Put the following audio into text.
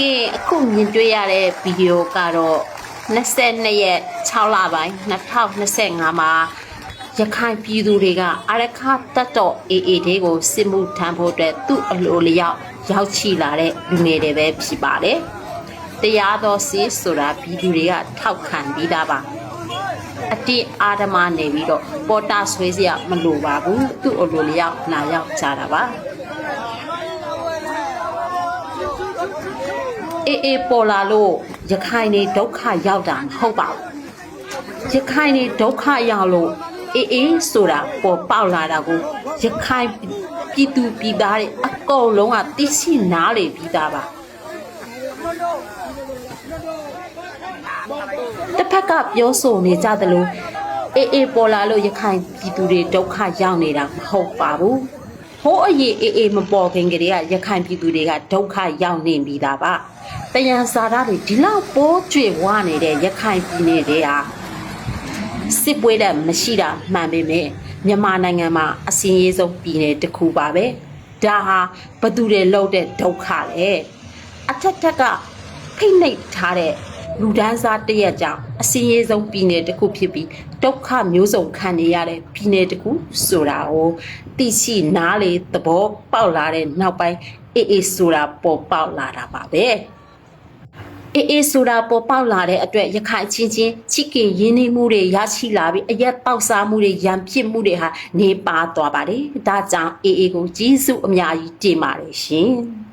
ကဲအခုမြင်တွေ့ရတဲ့ဗီဒီယိုကတော့22ရက်6လပိုင်း2025မှာရခိုင်ပြည်သူတွေကအာရခတက်တော် AA ဒေးကိုစစ်မှုထမ်းဖို့အတွက်သူ့အလိုလျောက်ရောက်ချီလာတဲ့လူငယ်တွေပဲဖြစ်ပါတယ်။တရားတော်စီဆိုတာပြည်သူတွေကထောက်ခံပြီးသားပါ။အတိအာဓမနေပြီးတော့ပေါ်တာဆွေးစရာမလိုပါဘူး။သူ့အလိုလျောက်လာရောက်ကြတာပါ။ အေးအေးပေါ်လာလို့ရခိုင်နေဒုက္ခရောက်တာမဟုတ်ပါဘူးရခိုင်နေဒုက္ခရောက်လို့အေးအေးဆိုတာပေါ်ပေါက်လာတာကိုရခိုင်ပြည်သူပြည်သားတွေအကုန်လုံးကသိရှိနားလေပြီးသားပါတစ်ဖက်ကပြောဆိုနေကြသလိုအေးအေးပေါ်လာလို့ရခိုင်ပြည်သူတွေဒုက္ခရောက်နေတာမဟုတ်ပါဘူး ဟိုးအရေးအေးအေးမပေါ်ခင်ကတည်းကရခိုင်ပြည်သူတွေကဒုက္ခရောက်နေပြီးသားပါတယံဇာတာတွေဒီလောက်ပိုးကျွေဝနေတဲ့ရခိုင်ပြည်နယ်တွေဟာစစ်ပွဲတဲ့မရှိတာမှန်ပေမဲ့မြန်မာနိုင်ငံမှာအစင်းရေးဆုံးပြည်နယ်တစ်ခုပါပဲဒါဟာဘသူတွေလောက်တဲ့ဒုက္ခလေအထက်ထက်ကဖိနှိပ်ထားတဲ့ လူဒန်းစားတရက်ကြောင့်အစင်းရေးဆုံးပြည်နယ်တစ်ခုဖြစ်ပြီးဒုက္ခမျိုးစုံခံနေရတဲ့ပြည်နယ်တစ်ခုဆိုတာကိုသိရှိနားလေသဘောပေါက်လာတဲ့နောက်ပိုင်းအေးအေးဆိုတာပေါ်ပေါက်လာတာပါပဲအေးအေးဆိုတာပေါ်ပေါက်လာတဲ့အတွက်ရခိုင်ချင်းချင်းချစ်ခင်ရင်းနှီးမှုတွေရရှိလာပြီးအရက်ပေါက်စားမှုတွေရန်ဖြစ်မှုတွေဟာနေပါသွားပါတယ်။ဒါကြောင့်အေးအေးကိုကြီးစုအများကြီးတင်ပါတယ်ရှင်။